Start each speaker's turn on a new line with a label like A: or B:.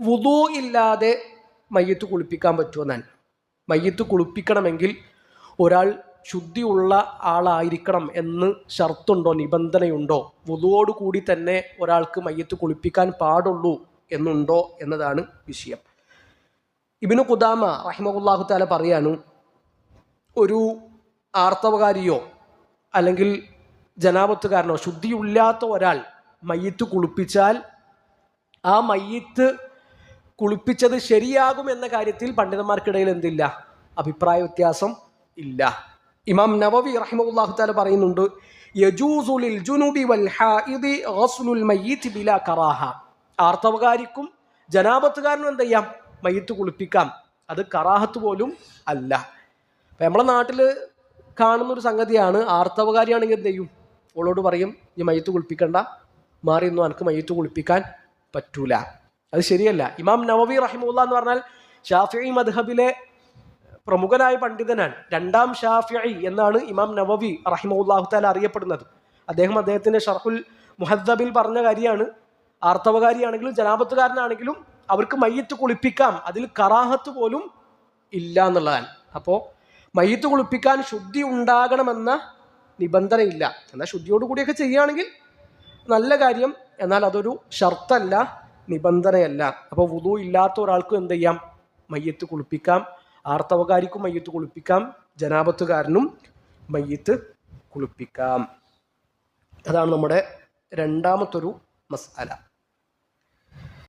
A: വുദൂ ഇല്ലാതെ മയ്യത്ത് കുളിപ്പിക്കാൻ പറ്റുമെന്നാണ് മയ്യത്ത് കുളിപ്പിക്കണമെങ്കിൽ ഒരാൾ ശുദ്ധിയുള്ള ആളായിരിക്കണം എന്ന് ഷർത്തുണ്ടോ നിബന്ധനയുണ്ടോ? വുതുവോട് കൂടി തന്നെ ഒരാൾക്ക് മയ്യത്ത് കുളിപ്പിക്കാൻ പാടുള്ളൂ എന്നുണ്ടോ എന്നതാണ് വിഷയം. ഇബിനു കുദാമ റഹിമഹുല്ലാഹു താല പറയാണ് ഒരു ആർത്തവകാരിയോ അല്ലെങ്കിൽ ജനാപത്തുകാരനോ ശുദ്ധിയില്ലാത്ത ഒരാൾ മയ്യത്ത് കുളിപ്പിച്ചാൽ ആ മയ്യത്ത് കുളിപ്പിച്ചത് ശരിയാകും എന്ന കാര്യത്തിൽ പണ്ഡിതന്മാർക്കിടയിൽ എന്തില്ല? അഭിപ്രായ വ്യത്യാസം ഇല്ല. ഇമാം നവവി റഹിമുല്ലാഹു താല പറയുന്നുണ്ട് വൽ ഹാഇദി ഗസ്ലുൽ കറാഹ. ആർത്തവകാരിക്കും ജനാപത്തുകാരനും എന്ത് ചെയ്യാം? മയ്യത്ത് കുളിപ്പിക്കാം. അത് കറാഹത്ത് പോലും അല്ല. അപ്പം നമ്മളെ നാട്ടിൽ കാണുന്ന ഒരു സംഗതിയാണ് ആർത്തവകാരിയാണെങ്കിൽ എന്ത് ചെയ്യും? ഓളോട് പറയും ഈ മയ്യത്ത് കുളിപ്പിക്കണ്ട. മാറിയൊന്നും എനിക്ക് മയ്യത്ത് കുളിപ്പിക്കാൻ പറ്റൂല. അത് ശരിയല്ല. ഇമാം നവവി റഹിമുല്ല എന്ന് പറഞ്ഞാൽ ഷാഫി മദ്ഹബിലെ പ്രമുഖനായ പണ്ഡിതനാണ്. രണ്ടാം ഷാഫിഇ എന്നാണ് ഇമാം നവവി റഹിമുല്ലാഹു താല അറിയപ്പെടുന്നത്. അദ്ദേഹം അദ്ദേഹത്തിന്റെ ഷർഹുൽ മുഹദ്ദബിൽ പറഞ്ഞ കാര്യമാണ്. ആർത്തവകാരിയാണെങ്കിലും ജനാപത്തുകാരനാണെങ്കിലും അവർക്ക് മയ്യത്ത് കുളിപ്പിക്കാം. അതിൽ കറാഹത്ത് പോലും ഇല്ല എന്നുള്ളതാണ്. അപ്പോൾ മയ്യത്ത് കുളിപ്പിക്കാൻ ശുദ്ധി ഉണ്ടാകണമെന്ന നിബന്ധനയില്ല. എന്നാൽ ശുദ്ധിയോടുകൂടിയൊക്കെ ചെയ്യുകയാണെങ്കിൽ നല്ല കാര്യം. എന്നാൽ അതൊരു ഷർത്തല്ല. നിബന്ധനയല്ല. അപ്പോൾ വുതു ഇല്ലാത്ത ഒരാൾക്കും എന്ത് ചെയ്യാം? മയ്യത്ത് കുളിപ്പിക്കാം. ആർത്തവകാരിക്കും മയ്യത്ത് കുളിപ്പിക്കാം. ജനാപത്തുകാരനും മയ്യത്ത് കുളിപ്പിക്കാം. അതാണ് നമ്മുടെ രണ്ടാമത്തൊരു മസാല.